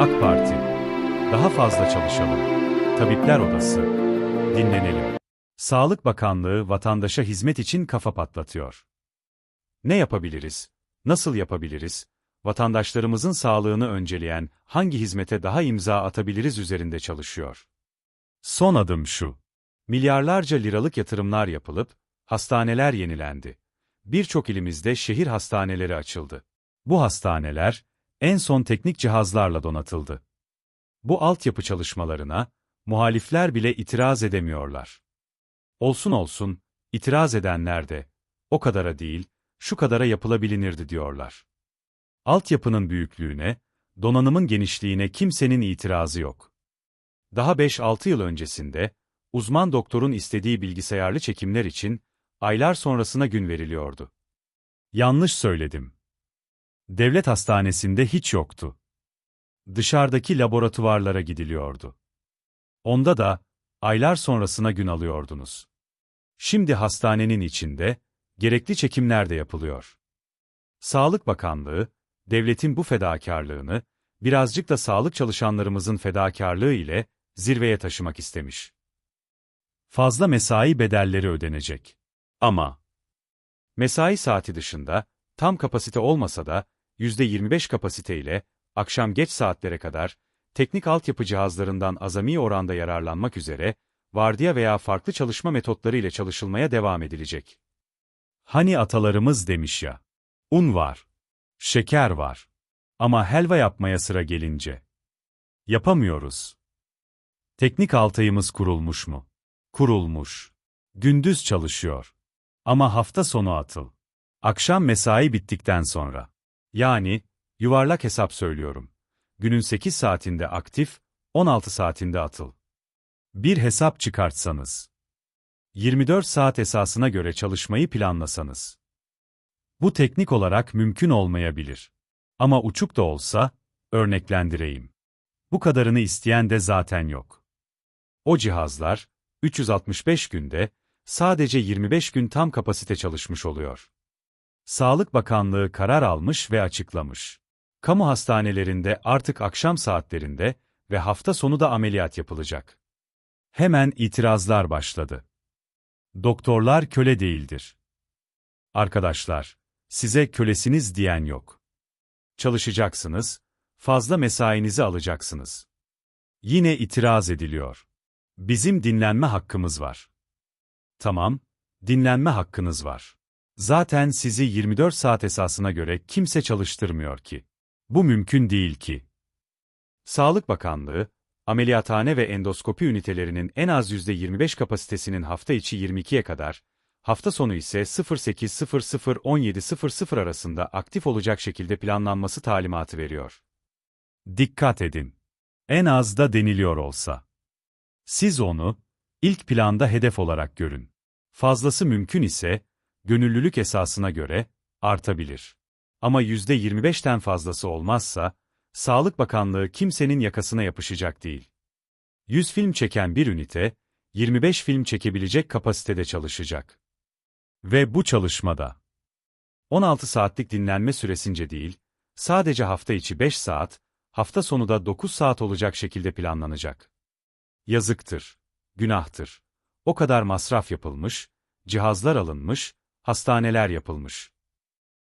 AK Parti. Daha fazla çalışalım. Tabipler Odası. Dinlenelim. Sağlık Bakanlığı vatandaşa hizmet için kafa patlatıyor. Ne yapabiliriz? Nasıl yapabiliriz? Vatandaşlarımızın sağlığını önceleyen hangi hizmete daha imza atabiliriz üzerinde çalışıyor. Son adım şu. Milyarlarca liralık yatırımlar yapılıp, hastaneler yenilendi. Birçok ilimizde şehir hastaneleri açıldı. Bu hastaneler, en son teknik cihazlarla donatıldı. Bu altyapı çalışmalarına, muhalifler bile itiraz edemiyorlar. Olsun olsun, itiraz edenler de, o kadara değil, şu kadara yapılabilinirdi diyorlar. Altyapının büyüklüğüne, donanımın genişliğine kimsenin itirazı yok. Daha 5-6 yıl öncesinde, uzman doktorun istediği bilgisayarlı çekimler için, aylar sonrasına gün veriliyordu. Yanlış söyledim. Devlet hastanesinde hiç yoktu. Dışarıdaki laboratuvarlara gidiliyordu. Onda da, aylar sonrasına gün alıyordunuz. Şimdi hastanenin içinde, gerekli çekimler de yapılıyor. Sağlık Bakanlığı, devletin bu fedakarlığını, birazcık da sağlık çalışanlarımızın fedakarlığı ile zirveye taşımak istemiş. Fazla mesai bedelleri ödenecek. Ama mesai saati dışında, tam kapasite olmasa da, %25 kapasite ile, akşam geç saatlere kadar, teknik altyapı cihazlarından azami oranda yararlanmak üzere, vardiya veya farklı çalışma metotları ile çalışılmaya devam edilecek. Hani atalarımız demiş ya, un var, şeker var. Ama helva yapmaya sıra gelince. Yapamıyoruz. Teknik altayımız kurulmuş mu? Kurulmuş. Gündüz çalışıyor. Ama hafta sonu atıl. Akşam mesai bittikten sonra. Yani, yuvarlak hesap söylüyorum. Günün 8 saatinde aktif, 16 saatinde atıl. Bir hesap çıkartsanız. 24 saat esasına göre çalışmayı planlasanız. Bu teknik olarak mümkün olmayabilir. Ama uçuk da olsa, örneklendireyim. Bu kadarını isteyen de zaten yok. O cihazlar, 365 günde, sadece 25 gün tam kapasite çalışmış oluyor. Sağlık Bakanlığı karar almış ve açıklamış. Kamu hastanelerinde artık akşam saatlerinde ve hafta sonu da ameliyat yapılacak. Hemen itirazlar başladı. Doktorlar köle değildir. Arkadaşlar, size kölesiniz diyen yok. Çalışacaksınız, fazla mesainizi alacaksınız. Yine itiraz ediliyor. Bizim dinlenme hakkımız var. Tamam, dinlenme hakkınız var. Zaten sizi 24 saat esasına göre kimse çalıştırmıyor ki. Bu mümkün değil ki. Sağlık Bakanlığı, ameliyathane ve endoskopi ünitelerinin en az %25 kapasitesinin hafta içi 22'ye kadar, hafta sonu ise 08.00-17.00 arasında aktif olacak şekilde planlanması talimatı veriyor. Dikkat edin. En az da deniliyor olsa. Siz onu, ilk planda hedef olarak görün. Fazlası mümkün ise, gönüllülük esasına göre, artabilir. Ama %25'ten fazlası olmazsa, Sağlık Bakanlığı kimsenin yakasına yapışacak değil. 100 film çeken bir ünite, 25 film çekebilecek kapasitede çalışacak. Ve bu çalışmada 16 saatlik dinlenme süresince değil, sadece hafta içi 5 saat, hafta sonu da 9 saat olacak şekilde planlanacak. Yazıktır, günahtır. O kadar masraf yapılmış, cihazlar alınmış, hastaneler yapılmış.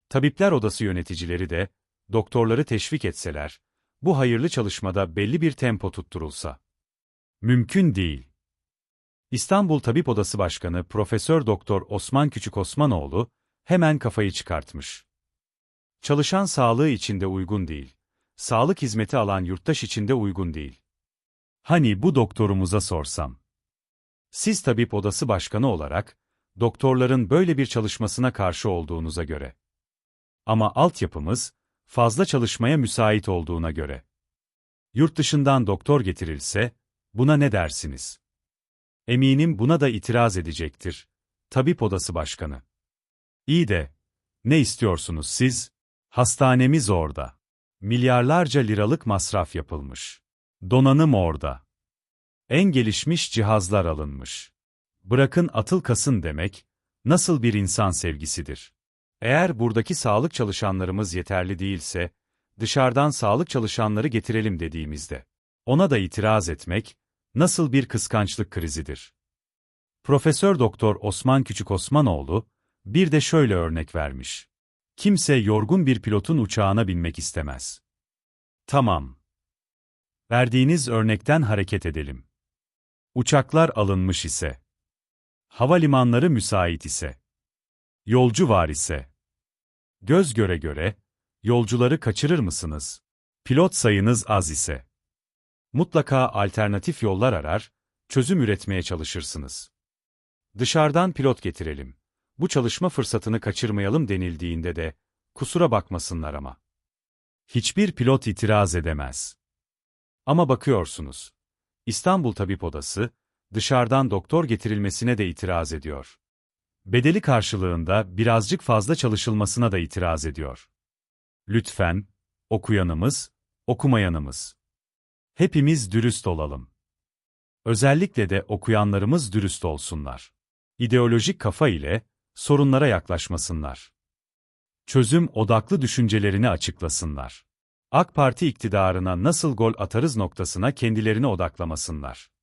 Tabipler Odası yöneticileri de, doktorları teşvik etseler, bu hayırlı çalışmada belli bir tempo tutturulsa. Mümkün değil. İstanbul Tabip Odası Başkanı Profesör Doktor Osman Küçük Osmanoğlu hemen kafayı çıkartmış. Çalışan sağlığı içinde uygun değil. Sağlık hizmeti alan yurttaş içinde uygun değil. Hani bu doktorumuza sorsam. Siz Tabip Odası Başkanı olarak doktorların böyle bir çalışmasına karşı olduğunuza göre. Ama altyapımız fazla çalışmaya müsait olduğuna göre. Yurt dışından doktor getirilse buna ne dersiniz? Eminim buna da itiraz edecektir. Tabip Odası Başkanı. İyi de, ne istiyorsunuz siz? Hastanemiz orada. Milyarlarca liralık masraf yapılmış. Donanım orada. En gelişmiş cihazlar alınmış. Bırakın atıl kasın demek, nasıl bir insan sevgisidir? Eğer buradaki sağlık çalışanlarımız yeterli değilse, dışarıdan sağlık çalışanları getirelim dediğimizde, ona da itiraz etmek, nasıl bir kıskançlık krizidir. Profesör Doktor Osman Küçük Osmanoğlu, bir de şöyle örnek vermiş. Kimse yorgun bir pilotun uçağına binmek istemez. Tamam. Verdiğiniz örnekten hareket edelim. Uçaklar alınmış ise, havalimanları müsait ise, yolcu var ise, göz göre göre, yolcuları kaçırır mısınız? Pilot sayınız az ise, mutlaka alternatif yollar arar, çözüm üretmeye çalışırsınız. Dışarıdan pilot getirelim. Bu çalışma fırsatını kaçırmayalım denildiğinde de, kusura bakmasınlar ama. Hiçbir pilot itiraz edemez. Ama bakıyorsunuz, İstanbul Tabip Odası, dışarıdan doktor getirilmesine de itiraz ediyor. Bedeli karşılığında birazcık fazla çalışılmasına da itiraz ediyor. Lütfen, okuyanımız, okumayanımız. Hepimiz dürüst olalım. Özellikle de okuyanlarımız dürüst olsunlar. İdeolojik kafa ile sorunlara yaklaşmasınlar. Çözüm odaklı düşüncelerini açıklasınlar. AK Parti iktidarına nasıl gol atarız noktasına kendilerini odaklamasınlar.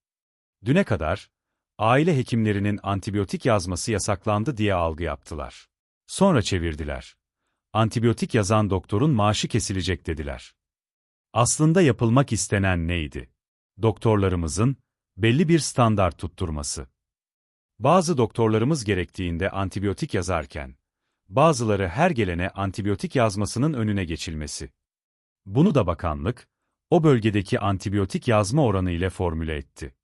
Düne kadar, aile hekimlerinin antibiyotik yazması yasaklandı diye algı yaptılar. Sonra çevirdiler. Antibiyotik yazan doktorun maaşı kesilecek dediler. Aslında yapılmak istenen neydi? Doktorlarımızın belli bir standart tutturması. Bazı doktorlarımız gerektiğinde antibiyotik yazarken, bazıları her gelene antibiyotik yazmasının önüne geçilmesi. Bunu da bakanlık, o bölgedeki antibiyotik yazma oranı ile formüle etti.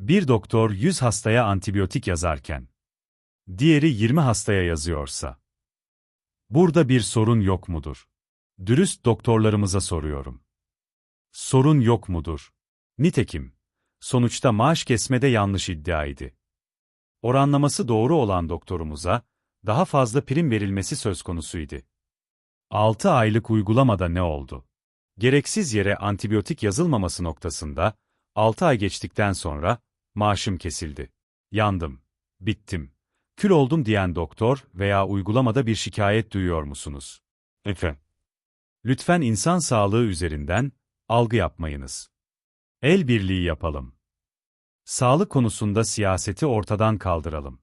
Bir doktor 100 hastaya antibiyotik yazarken, diğeri 20 hastaya yazıyorsa, burada bir sorun yok mudur? Dürüst doktorlarımıza soruyorum. Sorun yok mudur? Nitekim, sonuçta maaş kesmede yanlış iddiaydı. Oranlaması doğru olan doktorumuza, daha fazla prim verilmesi söz konusuydu. 6 aylık uygulamada ne oldu? Gereksiz yere antibiyotik yazılmaması noktasında, 6 ay geçtikten sonra, maaşım kesildi. Yandım. Bittim. Kül oldum diyen doktor veya uygulamada bir şikayet duyuyor musunuz? Lütfen. Lütfen insan sağlığı üzerinden, algı yapmayınız. El birliği yapalım. Sağlık konusunda siyaseti ortadan kaldıralım.